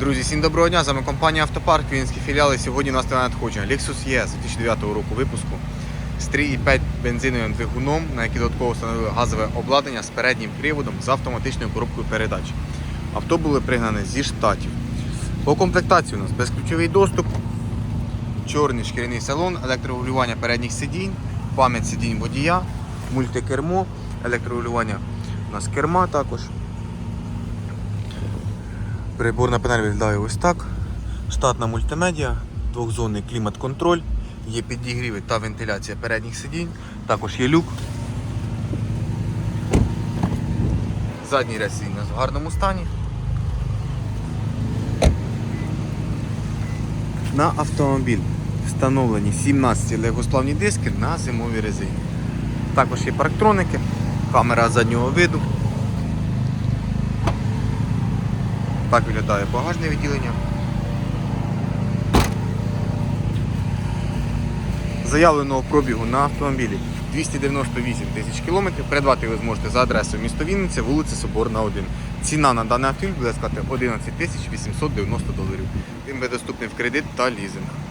Друзі, всім доброго дня! З вами компанія Автопарк, Вінські філіали. Сьогодні у нас на надходження Lexus ES 2009 року випуску з 3,5 бензиновим двигуном, на який додатково встановили газове обладнання з переднім приводом з автоматичною коробкою передач. Авто були пригнані зі штатів. По комплектації у нас безключовий доступ, чорний шкіряний салон, електрорегулювання передніх сидінь, пам'ять сидінь водія, мультикермо, електрорегулювання у нас керма також. Приборна панель виглядає ось так. Штатна мультимедіа, двохзонний клімат-контроль, є підігріви та вентиляція передніх сидінь, також є люк. Задній ряд сидінь в гарному стані. На автомобіль встановлені 17 легосплавні диски на зимовій резині. Також є парктроники, камера заднього виду. Так виглядає багажне відділення. Заявленого пробігу на автомобілі 298 тисяч кілометрів. Придбати ви зможете за адресою місто Вінниця, вулиця Соборна 1. Ціна на даний автомобіль буде складати 11 тисяч 890 доларів. Він буде доступний в кредит та лізинг.